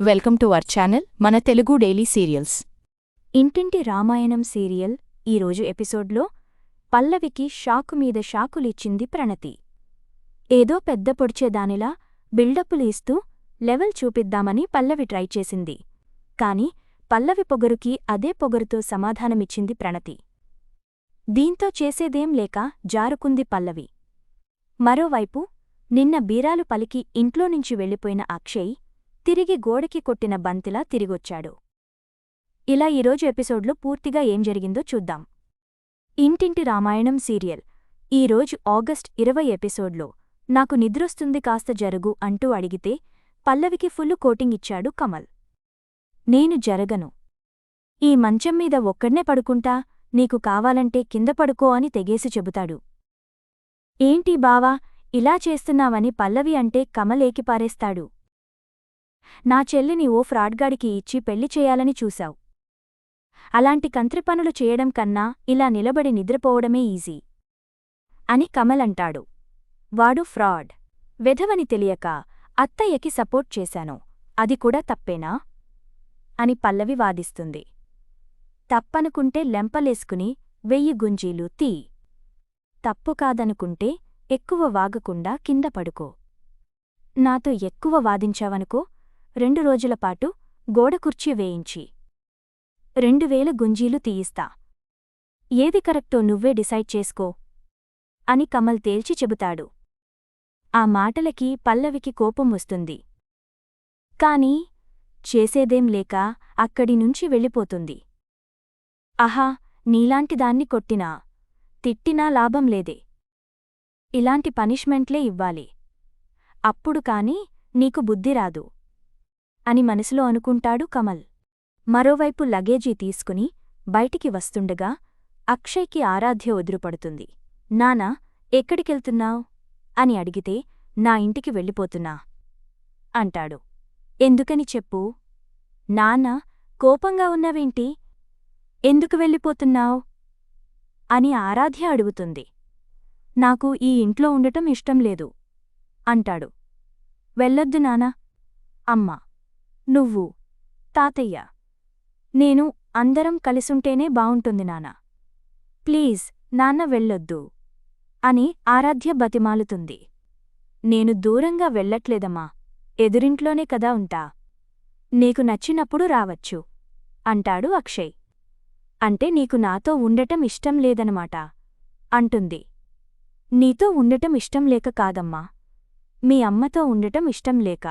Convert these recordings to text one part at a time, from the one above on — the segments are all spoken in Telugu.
వెల్కమ్ టు అవర్ ఛానల్ మన తెలుగు డైలీ సీరియల్స్. ఇంటింటి రామాయణం సీరియల్ ఈరోజు ఎపిసోడ్లో పల్లవికి షాకు మీద షాకులిచ్చింది ప్రణతి. ఏదో పెద్ద పొడిచేదానిలా బిల్డప్పులు ఇస్తూ లెవెల్ చూపిద్దామని పల్లవి ట్రై చేసింది. కాని పల్లవి పొగరుకి అదే పొగరుతో సమాధానమిచ్చింది ప్రణతి. దీంతో చేసేదేం లేక జారుకుంది పల్లవి. మరోవైపు నిన్న బీరాలు పలికి ఇంట్లో నుంచి వెళ్ళిపోయిన అక్షయ్ తిరిగి గోడకి కొట్టిన బంతిలా తిరిగొచ్చాడు. ఇలా ఈరోజు ఎపిసోడ్లో పూర్తిగా ఏం జరిగిందో చూద్దాం. ఇంటింటి రామాయణం సీరియల్. ఈరోజు ఆగస్ట్ ఇరవై ఎపిసోడ్లో నాకు నిద్రొస్తుంది కాస్త జరుగు అంటూ అడిగితే పల్లవికి ఫుల్లు కోటింగ్ ఇచ్చాడు కమల్. నేను జరగను. ఈ మంచం మీద ఒక్కడ్నే పడుకుంటా నీకు కావాలంటే కింద పడుకో అని తెగేసి చెబుతాడు. ఏంటి బావా ఇలా చేస్తున్నావని పల్లవి అంటే కమలేకిపారేస్తాడు నా చెల్లిని ఓ ఫ్రాడ్గాడికి ఇచ్చి పెళ్ళి చేయాలని చూశావు. అలాంటి కంత్రి పనులు చేయడం కన్నా ఇలా నిలబడి నిద్రపోవడమే ఈజీ అని కమల్ అంటాడు. వాడు ఫ్రాడ్. వెధవని తెలియక అత్తయ్యకి సపోర్ట్ చేశాను. అది కూడా తప్పేనా? అని పల్లవి వాదిస్తుంది. తప్పనుకుంటే లెంపలేసుకుని వెయ్యి గుంజీలు తీ. తప్పు కాదనుకుంటే ఎక్కువ వాగకుండా కింద పడుకో. నాతో ఎక్కువ వాదించావనుకో రెండు రోజులపాటు గోడకుర్చీ వేయించి రెండు వేల గుంజీలు తీయిస్తా. ఏది కరెక్టో నువ్వే డిసైడ్ చేసుకో అని కమల్ తేల్చి చెబుతాడు. ఆ మాటలకి పల్లవికి కోపం వస్తుంది. కాని చేసేదేం లేక అక్కడి నుంచి వెళ్ళిపోతుంది. అహా నీలాంటిదాన్ని కొట్టినా తిట్టినా లాభం లేదే. ఇలాంటి పనిష్మెంట్లే ఇవ్వాలి. అప్పుడు కాని నీకు బుద్ధి రాదు. అని మనసులో అనుకుంటాడు కమల్. మరోవైపు లగేజీ తీసుకుని బయటికి వస్తుండగా అక్షయ్కి ఆరాధ్య ఒదురుపడుతుంది. నానా ఎక్కడికెళ్తున్నావ్? అని అడిగితే నా ఇంటికి వెళ్ళిపోతున్నా అంటాడు. ఎందుకని చెప్పు? నాన్న కోపంగా ఉన్నవేంటి? ఎందుకు వెళ్ళిపోతున్నావ్? అని ఆరాధ్య అడుగుతుంది. నాకు ఈ ఇంట్లో ఉండటం ఇష్టం లేదు అంటాడు. వెళ్ళొద్దు నానా అమ్మా. నువ్వు తాతయ్య నేను అందరం కలిసుంటేనే బావుంటుంది నానా ప్లీజ్ నాన్న వెళ్ళొద్దు అని ఆరాధ్య బతిమాలుతుంది. నేను దూరంగా వెళ్ళట్లేదమ్మా ఎదురింట్లోనే కదా ఉంటా. నీకు నచ్చినప్పుడు రావచ్చు అంటాడు అక్షయ్. అంటే నీకు నాతో ఉండటం ఇష్టం లేదనమాట అంటుంది. నీతో ఉండటం ఇష్టం లేక కాదమ్మా మీ అమ్మతో ఉండటం ఇష్టం లేక.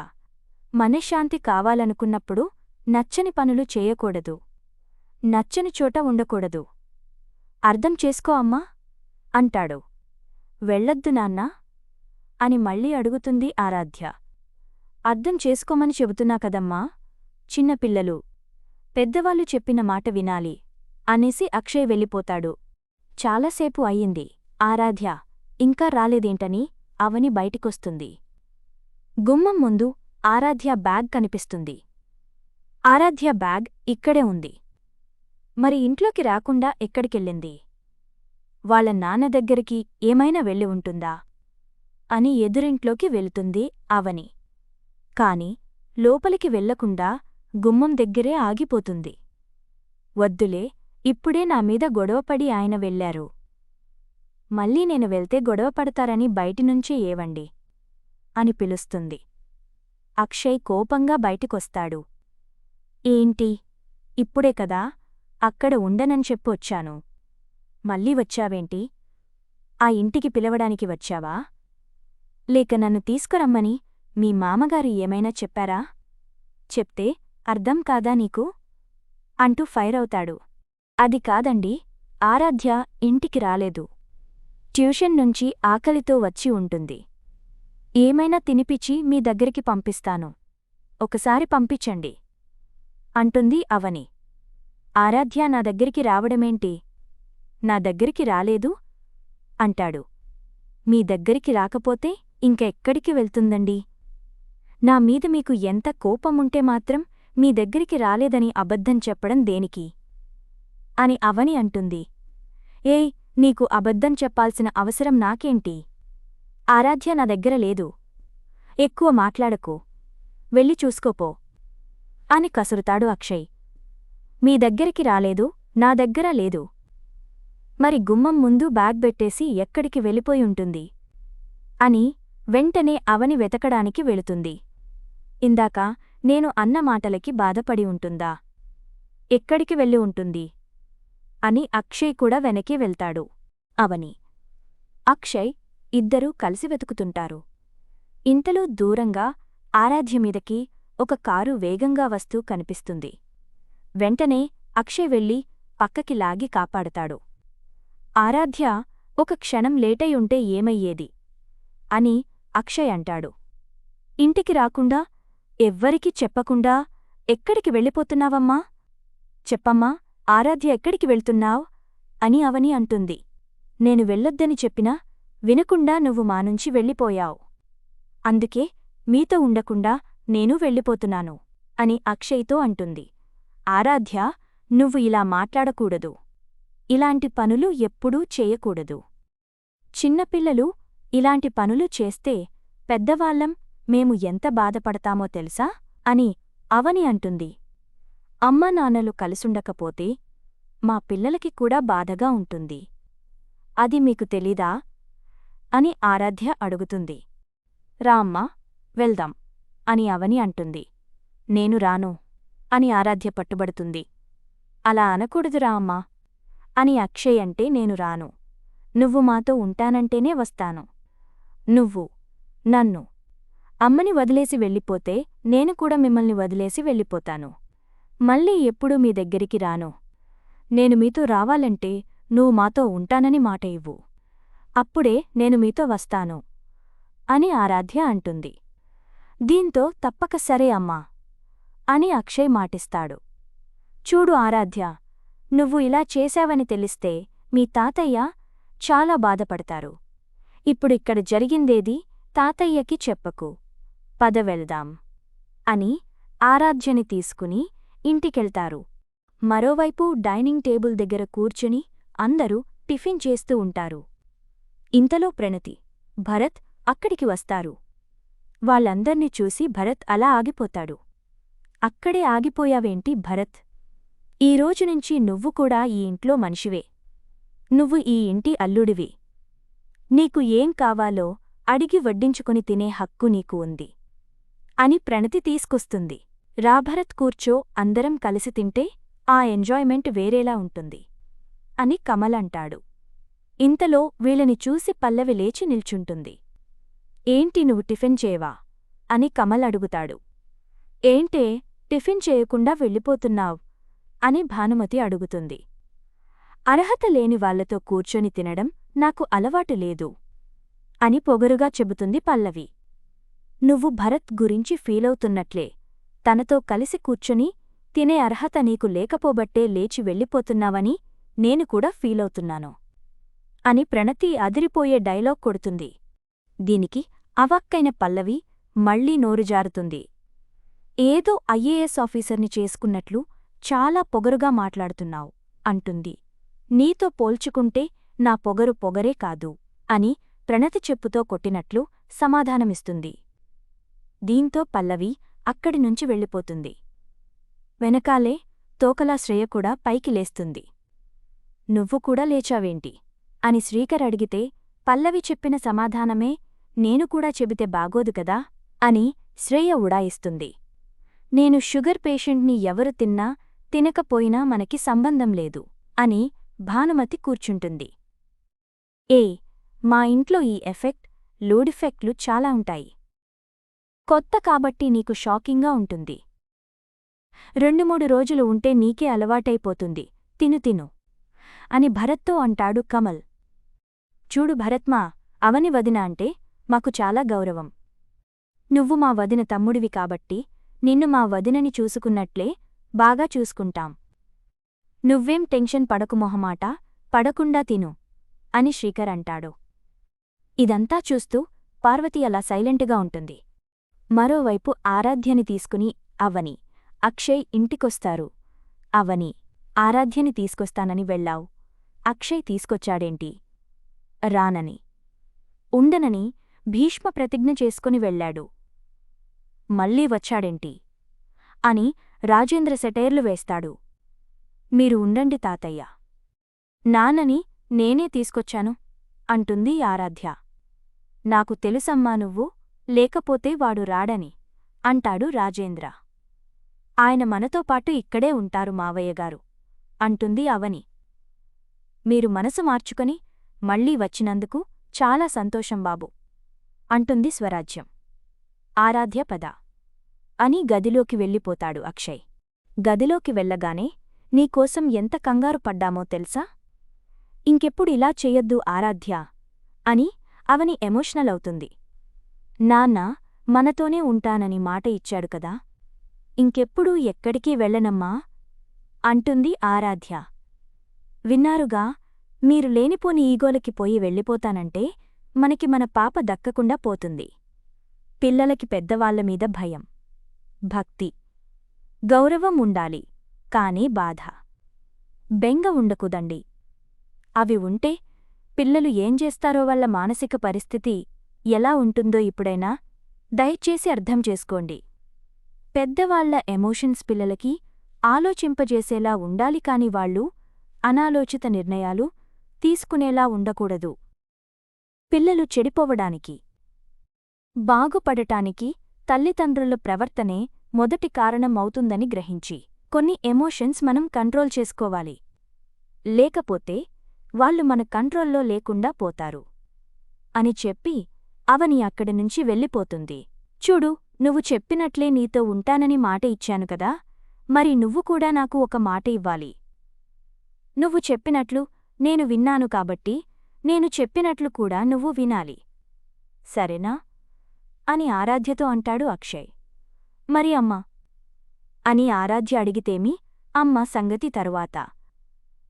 మనశ్శాంతి కావాలనుకున్నప్పుడు నచ్చని పనులు చేయకూడదు. నచ్చని చోట ఉండకూడదు. అర్థం చేసుకో అమ్మా అంటాడు. వెళ్ళొద్దు నాన్నా అని మళ్ళీ అడుగుతుంది ఆరాధ్య. అర్థం చేసుకోమని చెబుతున్నా కదమ్మా చిన్నపిల్లలు పెద్దవాళ్ళు చెప్పిన మాట వినాలి అనేసి అక్షయ్ వెళ్ళిపోతాడు. చాలాసేపు అయ్యింది. ఆరాధ్య ఇంకా రాలేదేంటని అవని బయటికొస్తుంది. గుమ్మం ముందు ఆరాధ్య బ్యాగ్ కనిపిస్తుంది. ఆరాధ్య బ్యాగ్ ఇక్కడే ఉంది. మరి ఇంట్లోకి రాకుండా ఎక్కడికెళ్ళింది? వాళ్ళ నాన్న దగ్గరికి ఏమైనా వెళ్ళి ఉంటుందా? అని ఎదురింట్లోకి వెళుతుంది అవని. కాని లోపలికి వెళ్ళకుండా గుమ్మం దగ్గరే ఆగిపోతుంది. వద్దులే ఇప్పుడే నా మీద గొడవపడి ఆయన వెళ్ళారు మళ్ళీ నేను వెళ్తే గొడవపడతారని బయటినుంచే ఏవండి? అని పిలుస్తుంది. అక్షయ్ కోపంగా బయటికొస్తాడు. ఏంటి? ఇప్పుడే కదా? అక్కడ ఉండనని చెప్పొచ్చాను మళ్ళీ వచ్చావేంటి? ఆ ఇంటికి పిలవడానికి వచ్చావా? లేక నన్ను తీసుకురమ్మని మీ మామగారు ఏమైనా చెప్పారా? చెప్తే అర్థం కాదా నీకు? అంటూ ఫైర్ అవుతాడు. అది కాదండి ఆరాధ్య ఇంటికి రాలేదు. ట్యూషన్ నుంచి ఆకలితో వచ్చి ఉంటుంది. ఏమైనా తినిపిచ్చి మీ దగ్గరికి పంపిస్తాను. ఒకసారి పంపించండి. అంటుంది అవని. ఆరాధ్య నా దగ్గరికి రావడమేంటి? నా దగ్గరికి రాలేదు? అంటాడు. మీ దగ్గరికి రాకపోతే ఇంకెక్కడికి వెళ్తుందండి? నా మీద మీకు ఎంత కోపముంటే మాత్రం మీ దగ్గరికి రాలేదని అబద్ధం చెప్పడం దేనికి? అని అవని అంటుంది. ఏయ్ నీకు అబద్ధం చెప్పాల్సిన అవసరం నాకేంటి? ఆరాధ్య నా దగ్గర లేదు. ఎక్కువ మాట్లాడకు. వెళ్ళి చూసుకోపో. అని కసురుతాడు అక్షయ్. మీ దగ్గరికి రాలేదు నా దగ్గర లేదు. మరి గుమ్మం ముందు బ్యాగ్ పెట్టేసి ఎక్కడికి వెళ్ళిపోయి ఉంటుంది? అని వెంటనే అవని వెతకడానికి వెళుతుంది. ఇందాక నేను అన్న మాటలకి బాధపడి ఉంటుందా? ఎక్కడికి వెళ్ళి ఉంటుంది? అని అక్షయ్ కూడా వెనకే వెళ్తాడు. అవని. అక్షయ్ ఇద్దరూ కలిసి వెతుకుతుంటారు. ఇంతలో దూరంగా ఆరాధ్యమీదకి ఒక కారు వేగంగా వస్తూ కనిపిస్తుంది. వెంటనే అక్షయ్ వెళ్ళి పక్కకి లాగి కాపాడతాడు. ఆరాధ్య ఒక క్షణం లేటై ఉంటే ఏమయ్యేది అని అక్షయ్ అంటాడు. ఇంటికి రాకుండా ఎవ్వరికీ చెప్పకుండా ఎక్కడికి వెళ్ళిపోతున్నావమ్మా చెప్పమ్మా ఆరాధ్య ఎక్కడికి వెళ్తున్నావ్ అని అవని అంటుంది. నేను వెళ్ళొద్దని చెప్పినా వినకుండా నువ్వు మానుంచి వెళ్ళిపోయావు. అందుకే మీతో ఉండకుండా నేను వెళ్ళిపోతున్నాను అని అక్షయ్తో అంటుంది. ఆరాధ్య నువ్వు ఇలా మాట్లాడకూడదు. ఇలాంటి పనులు ఎప్పుడూ చేయకూడదు. చిన్నపిల్లలు ఇలాంటి పనులు చేస్తే పెద్దవాళ్ళం మేము ఎంత బాధపడతామో తెలుసా? అని అవని అంటుంది. అమ్మ నాన్నలు కలిసుండకపోతే మా పిల్లలకి కూడా బాధగా ఉంటుంది. అది మీకు తెలీదా? అని ఆరాధ్య అడుగుతుంది. రామ్మా వెళ్దాం అని అవని అంటుంది. నేను రాను అని ఆరాధ్య పట్టుబడుతుంది. అలా అనకూడదురా అమ్మా అని అక్షయ్ అంటే నేను రాను. నువ్వు మాతో ఉంటానంటేనే వస్తాను. నువ్వు నన్ను అమ్మని వదిలేసి వెళ్ళిపోతే నేను కూడా మిమ్మల్ని వదిలేసి వెళ్ళిపోతాను. మళ్ళీ ఎప్పుడూ మీ దగ్గరికి రాను. నేను మీతో రావాలంటే నువ్వు మాతో ఉంటానని మాట ఇవ్వు. అప్పుడే నేను మీతో వస్తాను అని ఆరాధ్య అంటుంది. దీంతో తప్పక సరే అమ్మా అని అక్షయ్ మాటిస్తాడు. చూడు ఆరాధ్య నువ్వు ఇలా చేశావని తెలిస్తే మీ తాతయ్య చాలా బాధపడతారు. ఇప్పుడిక్కడ జరిగిందేది తాతయ్యకి చెప్పకు. పద వెళ్దాం అని ఆరాధ్యని తీసుకుని ఇంటికెళ్తారు. మరోవైపు డైనింగ్ టేబుల్ దగ్గర కూర్చుని అందరూ టిఫిన్ చేస్తూ ఉంటారు. ఇంతలో ప్రణతి భరత్ అక్కడికి వస్తారు. వాళ్ళందర్నీ చూసి భరత్ అలా ఆగిపోతాడు. అక్కడే ఆగిపోయావేంటి భరత్? ఈ రోజునుంచి నువ్వు కూడా ఈ ఇంట్లో మనిషివే. నువ్వు ఈ ఇంటి అల్లుడివి. నీకు ఏం కావాలో అడిగి వడ్డించుకుని తినే హక్కు నీకు ఉంది. అని ప్రణతి తీసుకొస్తుంది. రాభరత్ కూర్చో అందరం కలిసి తింటే ఆ ఎంజాయ్మెంట్ వేరేలా ఉంటుంది. అని కమలంటాడు. ఇంతలో వీళ్ళని చూసి పల్లవి లేచి నిల్చుంటుంది. ఏంటి నువ్వు టిఫిన్ చేయవా? అని కమల్ అడుగుతాడు. ఏంటే టిఫిన్ చేయకుండా వెళ్ళిపోతున్నావ్? అని భానుమతి అడుగుతుంది. అర్హత లేని వాళ్ళతో కూర్చొని తినడం నాకు అలవాటు లేదు అని పొగరుగా చెబుతుంది పల్లవి. నువ్వు భరత్ గురించి ఫీలవుతున్నట్లే. తనతో కలిసి కూర్చొని తినే అర్హత నీకు లేకపోబట్టే లేచి వెళ్ళిపోతున్నావని నేను కూడా ఫీలవుతున్నాను. అని ప్రణతి అదిరిపోయే డైలాగ్ కొడుతుంది. దీనికి అవక్కైన పల్లవి మళ్ళీ నోరుజారుతుంది ఏదో ఐఏఎస్ ఆఫీసర్ని చేసుకున్నట్లు చాలా పొగరుగా మాట్లాడుతున్నావు అంటుంది. నీతో పోల్చుకుంటే నా పొగరు పొగరే కాదు అని ప్రణతి చెప్పుతో కొట్టినట్లు సమాధానమిస్తుంది. దీంతో పల్లవి అక్కడి నుంచి వెళ్ళిపోతుంది. వెనకాలే తోకలా శ్రేయ కూడా పైకి లేస్తుంది. నువ్వు కూడా లేచావేంటి? అని శ్రీకర్ అడిగితే పల్లవి చెప్పిన సమాధానమే నేను కూడా చెబితే బాగోదు కదా అని శ్రేయ ఉడాయిస్తుంది నేను షుగర్ పేషెంట్ని ఎవరు తిన్నా తినకపోయినా మనకి సంబంధం లేదు అని భానుమతి కూర్చుంటుంది. ఏ మా ఇంట్లో ఈ ఎఫెక్ట్ లోడిఫెక్ట్లు చాలా ఉంటాయి. కొత్త కాబట్టి నీకు షాకింగ్గా ఉంటుంది. రెండు మూడు రోజులు ఉంటే నీకే అలవాటైపోతుంది. తిను తిను అని భరత్తో అంటాడు కమల్. చూడు భరత్మా అవని వదిన అంటే మాకు చాలా గౌరవం. నువ్వు మా వదిన తమ్ముడివి కాబట్టి నిన్ను మా వదినని చూసుకున్నట్లే బాగా చూసుకుంటాం. నువ్వేం టెన్షన్ పడకు మొహమాట పడకుండా తిను అని శ్రీకర్ అంటాడు. ఇదంతా చూస్తూ పార్వతి అలా సైలెంటుగా ఉంటుంది. మరోవైపు ఆరాధ్యని తీసుకుని అవని అక్షయ్ ఇంటికొస్తారు. అవని ఆరాధ్యని తీసుకొస్తానని వెళ్ళావు. అక్షయ్ తీసుకొచ్చాడేంటి? రానని. ఉండనని భీష్మ ప్రతిజ్ఞ చేసుకుని వెళ్ళాడు. మళ్ళీ వచ్చాడేంటి? అని రాజేంద్ర సెటైర్లు వేస్తాడు. మీరు ఉండండి తాతయ్య. నాన్నని నేనే తీసుకొచ్చాను అంటుంది ఆరాధ్య. నాకు తెలుసమ్మా నువ్వు లేకపోతే వాడు రాడని అంటాడు రాజేంద్ర. ఆయన మనతో పాటు ఇక్కడే ఉంటారు మావయ్యగారు అంటుంది అవని. మీరు మనసు మార్చుకొని మళ్ళీ వచ్చినందుకు చాలా సంతోషం బాబు. అంటుంది స్వరాజ్యం. ఆరాధ్య పద. అని గదిలోకి వెళ్ళిపోతాడు అక్షయ్. గదిలోకి వెళ్ళగానే నీకోసం ఎంత కంగారు పడ్డామో తెలుసా? ఇంకెప్పుడు ఇలా చెయ్యొద్దు ఆరాధ్య అని అవని ఎమోషనల్ అవుతుంది. నాన్న మనతోనే ఉంటానని మాట ఇచ్చాడు కదా. ఇంకెప్పుడూ ఎక్కడికి వెళ్ళనమ్మా? అంటుంది ఆరాధ్య. విన్నారుగా మీరు లేనిపోని ఈగోలకి పోయి వెళ్ళిపోతానంటే మనకి మన పాప దక్కకుండా పోతుంది. పిల్లలకి పెద్దవాళ్ళ మీద భయం. భక్తి. గౌరవం ఉండాలి కాని బాధ. బెంగ ఉండకుదండి. అవి ఉంటే పిల్లలు ఏం చేస్తారో వాళ్ళ మానసిక పరిస్థితి ఎలా ఉంటుందో ఇప్పుడైనా దయచేసి అర్థం చేసుకోండి. పెద్దవాళ్ళ ఎమోషన్స్ పిల్లలకి ఆలోచింపజేసేలా ఉండాలి కాని వాళ్ళు అనాలోచిత నిర్ణయాలు తీసుకునేలా ఉండకూడదు. పిల్లలు చెడిపోవడానికి బాగుపడటానికి తల్లిదండ్రుల ప్రవర్తనే మొదటి కారణం అవుతుందని గ్రహించి కొన్ని ఎమోషన్స్ మనం కంట్రోల్ చేసుకోవాలి. లేకపోతే వాళ్ళు మన కంట్రోల్లో లేకుండా పోతారు. అని చెప్పి అవని అక్కడి నుంచి వెళ్ళిపోతుంది. చూడు నువ్వు చెప్పినట్లే నీతో ఉంటానని మాట ఇచ్చాను కదా మరి నువ్వు కూడా నాకు ఒక మాట ఇవ్వాలి. నువ్వు చెప్పినట్లు నేను విన్నాను కాబట్టి నేను చెప్పినట్లు కూడా నువ్వు వినాలి. సరేనా? అని ఆరాధ్యతో అంటాడు అక్షయ్. మరి అమ్మా? అని ఆరాధ్య అడిగితేమి అమ్మ సంగతి తరువాత.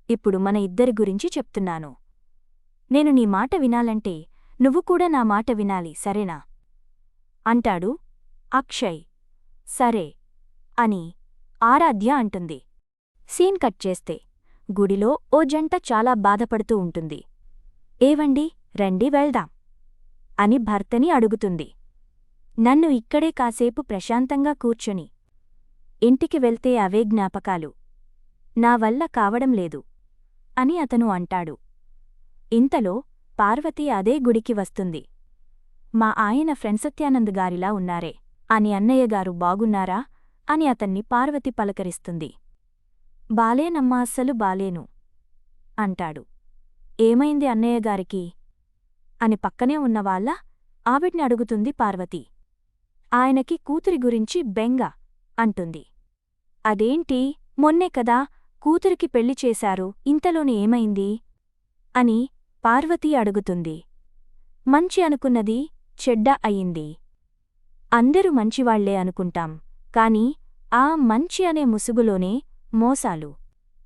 ఇప్పుడు మన ఇద్దరి గురించి చెప్తున్నాను. నేను నీ మాట వినాలంటే నువ్వు కూడా నా మాట వినాలి సరేనా? అంటాడు అక్షయ్. సరే అని ఆరాధ్య అంటుంది. సీన్ కట్ చేస్తే గుడిలో ఓ జంట చాలా బాధపడుతూ ఉంటుంది. ఏవండి? రండి వెళ్దాం అని భర్తని అడుగుతుంది. నన్ను ఇక్కడే కాసేపు ప్రశాంతంగా కూర్చొని ఇంటికి వెళ్తే అవే జ్ఞాపకాలు. నా వల్ల కావడం లేదు అని అతను అంటాడు. ఇంతలో పార్వతి అదే గుడికి వస్తుంది. మా ఆయన ఫ్రెండ్సత్యానంద్ గారిలా ఉన్నారే. అని అన్నయ్యగారు బాగున్నారా? అని అతన్ని పార్వతి పలకరిస్తుంది. బాలేనమ్మా అస్సలు బాలేను అంటాడు. ఏమైంది అన్నయ్యగారికి అని పక్కనే ఉన్నవాళ్ళ ఆవిడ్ని అడుగుతుంది పార్వతి. ఆయనకి కూతురి గురించి బెంగ అంటుంది. అదేంటి? మొన్నే కదా కూతురికి పెళ్ళి చేశారు ఇంతలోని ఏమైంది? అని పార్వతి అడుగుతుంది. మంచి అనుకున్నది చెడ్డ అయింది. అందరూ మంచివాళ్ళే అనుకుంటాం కాని ఆ మంచి అనే ముసుగులోనే మోసాలు.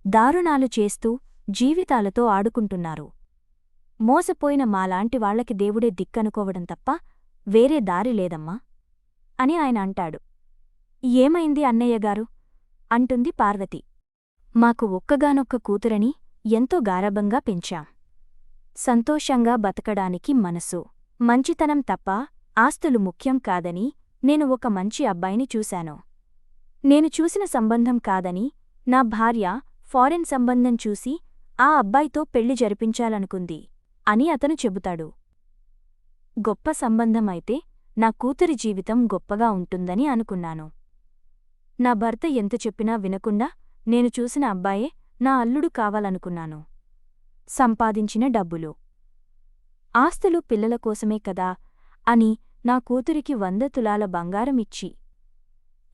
దారుణాలు చేస్తూ జీవితాలతో ఆడుకుంటున్నారు. మోసపోయిన మాలాంటి వాళ్ళకి దేవుడే దిక్కనుకోవడం తప్ప వేరే దారి లేదమ్మా. అని ఆయన అంటాడు. ఏమైంది అన్నయ్యగారు అంటుంది పార్వతి. మాకు ఒక్కగానొక్క కూతురని ఎంతో గారభంగా పెంచాం. సంతోషంగా బతకడానికి మనసు. మంచితనం తప్ప ఆస్తులు ముఖ్యం కాదని నేను ఒక మంచి అబ్బాయిని చూశాను. నేను చూసిన సంబంధం కాదని నా భార్య ఫారెన్ సంబంధం చూసి ఆ అబ్బాయితో పెళ్ళి జరిపించాలనుకుంది అని అతను చెబుతాడు. గొప్ప సంబంధం అయితే నా కూతురి జీవితం గొప్పగా ఉంటుందని అనుకున్నాను. నా భర్త ఎంత చెప్పినా వినకుండా నేను చూసిన అబ్బాయే నా అల్లుడు కావాలనుకున్నాను. సంపాదించిన డబ్బులు. ఆస్తులు పిల్లల కోసమే కదా అని నా కూతురికి వంద తులాల బంగారం ఇచ్చి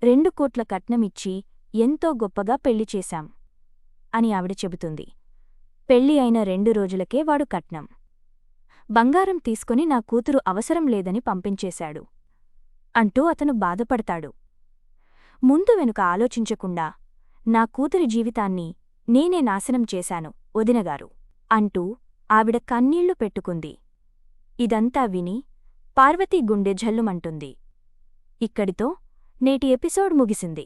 రెండు కోట్ల కట్నమిచ్చి ఎంతో గొప్పగా పెళ్ళి చేశాం అని ఆవిడ చెబుతుంది. పెళ్ళి అయిన రెండు రోజులకే వాడు కట్నం. బంగారం తీసుకుని నా కూతురు అవసరం లేదని పంపించేశాడు అంటూ అతను బాధపడతాడు. ముందు వెనుక ఆలోచించకుండా నా కూతురి జీవితాన్ని నేనే నాశనం చేశాను వదినగారు అంటూ ఆవిడ కన్నీళ్ళు పెట్టుకుంది. ఇదంతా విని పార్వతీ గుండె జల్లుమంటుంది. ఇక్కడితో నేటి ఎపిసోడ్ ముగిసింది.